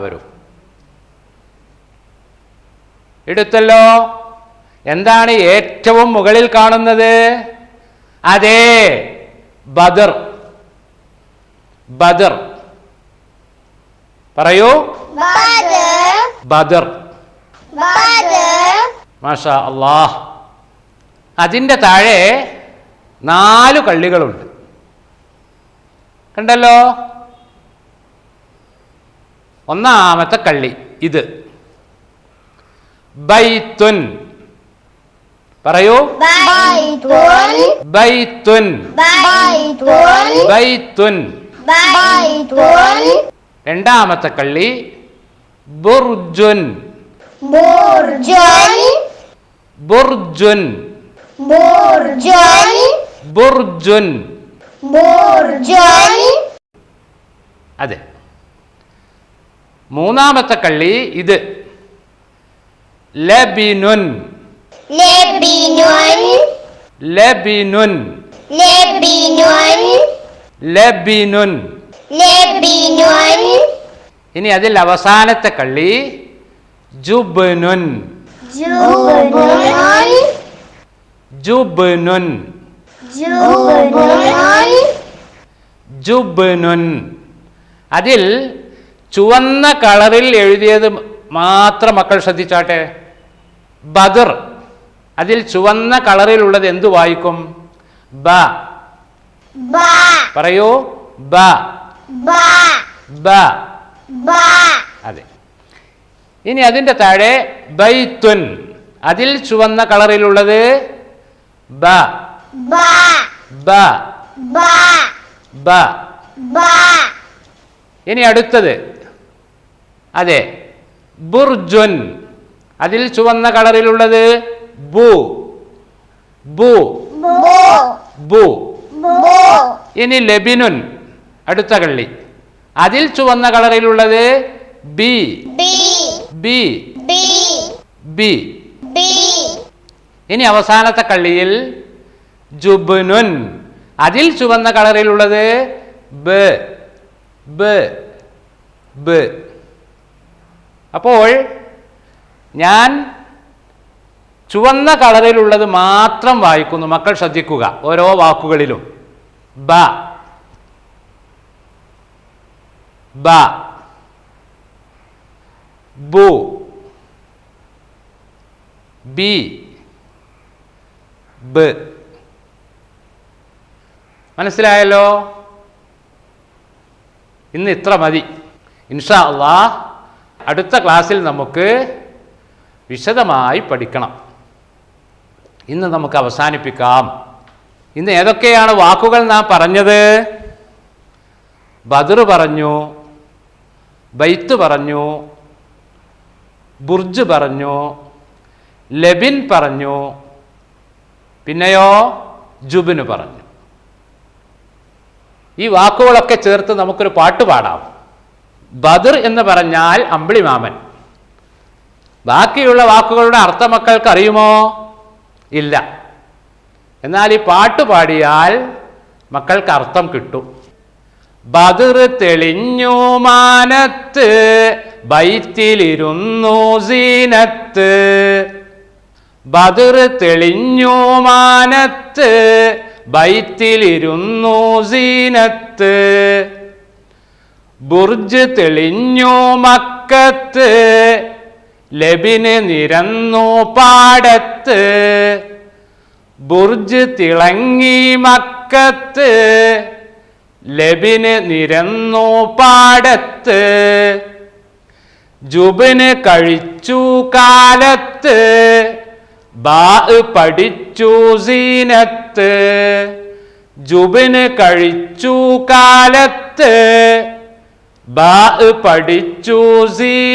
വരും. എടുത്തല്ലോ. എന്താണ് ഏറ്റവും മുകളിൽ കാണുന്നത്? അതേ ബദർ. ബദർ. പറയൂ. ബദർ. മാഷാ അള്ളാഹ്. അതിന്റെ താഴെ നാല് കള്ളികളുണ്ട്. കണ്ടല്ലോ? ഒന്നാമത്തെ കള്ളി ഇത്. ബൈത്തുൻ. പറയൂ. ബൈത്തുൻ. ബൈത്തുൻ. രണ്ടാമത്തെ കള്ളി ബുർജുൻ. ബുർജുൻ. Burjun, ബുർജുൻ. അതെ. മൂന്നാമത്തെ കള്ളി ഇത്. ലബിനുൻ. ലബിനുൻ. ലബിനുൻ. ലബിനുൻ. ലബിനുൻ. ഇനി അതിൽ അവസാനത്തെ കള്ളി ജുബ്നുൻ. ജുബ്നുൻ. ജുബ്നുൻ. ജുബ്നുൻ. അതിൽ ചുവന്ന കളറിൽ എഴുതിയത് മാത്രം മക്കൾ ശ്രദ്ധിച്ചാട്ടെ. ബദർ. അതിൽ ചുവന്ന കളറിലുള്ളത് എന്ത് വായിക്കും? ബ. പറയൂ. ബ. ബ. അതെ. ഇനി അതിന്റെ താഴെ ബൈത്തുൻ. അതിൽ ചുവന്ന കളറിലുള്ളത് ബ. ബ. ബ. ഇനി അടുത്തത്. അതെ. ബുർജുൻ. അതിൽ ചുവന്ന കളറിലുള്ളത് ബു. ബു. ബു. ഇനി ലബിനുൻ. അടുത്ത കള്ളി. അതിൽ ചുവന്ന കളറിലുള്ളത് ബി. ബി. ബി. ബി. ഇനി അവസാനത്തെ കള്ളിയിൽ ജുബുനുൻ. അതിൽ ചുവന്ന കളറിലുള്ളത് ബ. ബ. ബ്. അപ്പോൾ ഞാൻ ചുവന്ന കളറിലുള്ളത് മാത്രം വായിക്കുന്നു. മക്കൾ ശ്രദ്ധിക്കുക ഓരോ വാക്കുകളിലും. ബ. ബ. ബു. ബി. ബ. മനസ്സിലായല്ലോ? ഇന്ന് ഇത്ര മതി. ഇൻഷാ അള്ളാ അടുത്ത ക്ലാസ്സിൽ നമുക്ക് വിശദമായി പഠിക്കണം. ഇന്ന് നമുക്ക് അവസാനിപ്പിക്കാം. ഇന്ന് ഏതൊക്കെയാണ് വാക്കുകൾ നാം പറഞ്ഞത്? ബദർ പറഞ്ഞു ബൈത്ത് പറഞ്ഞു ബുർജ് പറഞ്ഞു ലബിൻ പറഞ്ഞു പിന്നെയോ ജുബിന് പറഞ്ഞു. ഈ വാക്കുകളൊക്കെ ചേർത്ത് നമുക്കൊരു പാട്ട് പാടാം. ബദർ എന്ന് പറഞ്ഞാൽ അമ്പിളിമാമൻ. ബാക്കിയുള്ള വാക്കുകളുടെ അർത്ഥം മക്കൾക്ക് അറിയുമോ ഇല്ല. എന്നാൽ ഈ പാട്ട് പാടിയാൽ മക്കൾക്ക് അർത്ഥം കിട്ടും. ബദർ തെളിഞ്ഞു മാനത്ത് ബൈത്തിലിരുന്നു സീനത്ത്. ബദർ തെളിഞ്ഞു മാനത്ത് ബൈത്തിലിരുന്നു സീനത്ത്. ബുർജ് തെളിഞ്ഞു മക്കത്ത് ലബിന് നിരന്നു പാടത്ത്. ബുർജ് തിളങ്ങി മക്കത്ത് ലബിന് നിരന്നു പാടത്ത്. ജുബിന് കഴിച്ചു കാലത്ത് ബാ പഠിച്ചു സീനത്ത്. ജുബിന് കഴിച്ചു കാലത്ത് ബാ പഠിച്ചു സീ.